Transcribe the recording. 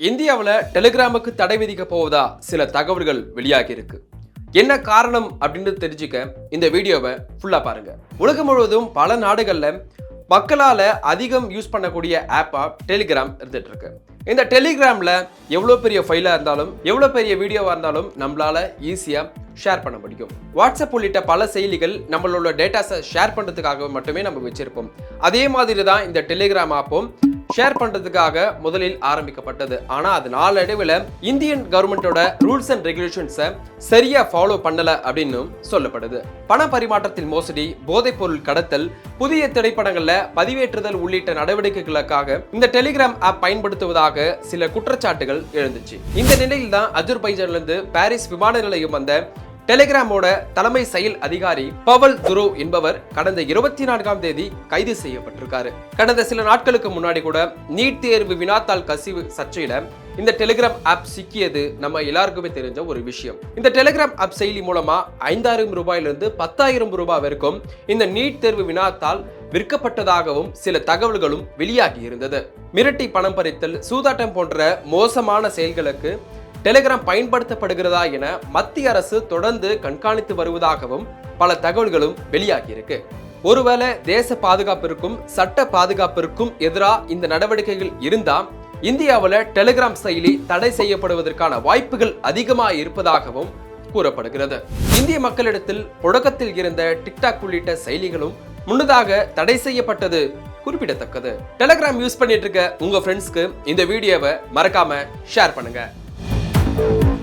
இந்தியாவில் டெலிகிராமுக்கு தடை விதிக்க போவதா சில தகவல்கள் வெளியாகி இருக்கு. என்ன காரணம் அப்படின்னு தெரிஞ்சுக்க இந்த வீடியோவை ஃபுல்லாக பாருங்க. உலகம் முழுவதும் பல நாடுகளில் மக்களால் அதிகம் யூஸ் பண்ணக்கூடிய ஆப்பா டெலிகிராம் இருந்துட்டு இருக்கு. இந்த டெலிகிராமில் எவ்வளோ பெரிய ஃபைலாக இருந்தாலும் எவ்வளோ பெரிய வீடியோவாக இருந்தாலும் நம்மளால ஈஸியாக ஷேர் பண்ண முடியும். வாட்ஸ்அப் உள்ளிட்ட பல செயலிகள் நம்மளோட டேட்டாஸை ஷேர் பண்ணுறதுக்காக மட்டுமே நம்ம வச்சுருப்போம். அதே மாதிரி தான் இந்த டெலிகிராம் ஆப்பும் ஷேர் பண்றதுக்காக முதலில் ஆரம்பிக்கப்பட்டது. ஆனா அது நாளடைவில் இந்தியன் கவர்மெண்டோட ரூல்ஸ் அண்ட் ரெகுலேஷன்ஸை சரியா ஃபாலோ பண்ணல அப்படின்னு சொல்லப்படுது. பண பரிமாற்றத்தில் மோசடி போதைப் பொருள் கடத்தல் புதிய திரைப்படங்கள்ல பதிவேற்றுதல் உள்ளிட்ட நடவடிக்கைகளுக்காக இந்த டெலிகிராம் ஆப் பயன்படுத்துவதாக சில குற்றச்சாட்டுகள் எழுந்துச்சு. இந்த நிலையில் தான் அஜர்பைஜான்ல இருந்து பாரிஸ் விமான நிலையம் வந்த டெலிகிராமோட தலைமை செயல் அதிகாரி பவல் துரோ என்பவர் கடந்த இருபத்தி நான்காம் தேதி கைது செய்யப்பட்டிருக்காரு. கடந்த சில நாட்களுக்கு முன்னாடி கூட நீட் தேர்வு வினாத்தாள் கசிவு சர்ச்சையில இந்த டெலிகிராம் ஆப் சிக்கியது நம்ம எல்லாருக்குமே தெரிஞ்ச ஒரு விஷயம். இந்த டெலிகிராம் ஆப் செயலி மூலமா ஐந்தாயிரம் ரூபாயிலிருந்து பத்தாயிரம் ரூபாய் வரைக்கும் இந்த நீட் தேர்வு வினாத்தால் விற்கப்பட்டதாகவும் சில தகவல்களும் வெளியாகி இருந்தது. மிரட்டி பணம் பறித்தல் சூதாட்டம் போன்ற மோசமான செயல்களுக்கு டெலிகிராம் பயன்படுத்தப்படுகிறதா என மத்திய அரசு தொடர்ந்து கண்காணித்து வருவதாகவும் பல தகவல்களும் வெளியாகி இருக்கு ஒருவேளை தேச பாதுகாப்பிற்கும் சட்ட பாதுகாப்பிற்கும் எதிராக இந்த நடவடிக்கைகள் இருந்தா இந்தியாவில் டெலிகிராம் செயலி தடை செய்யப்படுவதற்கான வாய்ப்புகள் அதிகமாக இருப்பதாகவும் கூறப்படுகிறது. இந்திய மக்களிடத்தில் புழக்கத்தில் இருந்த டிக்டாக் உள்ளிட்ட செயலிகளும் முன்னதாக தடை செய்யப்பட்டது குறிப்பிடத்தக்கது. டெலிகிராம் யூஸ் பண்ணிட்டு இருக்க உங்க ஃப்ரெண்ட்ஸ்க்கு இந்த வீடியோவை மறக்காம ஷேர் பண்ணுங்க. Thank you.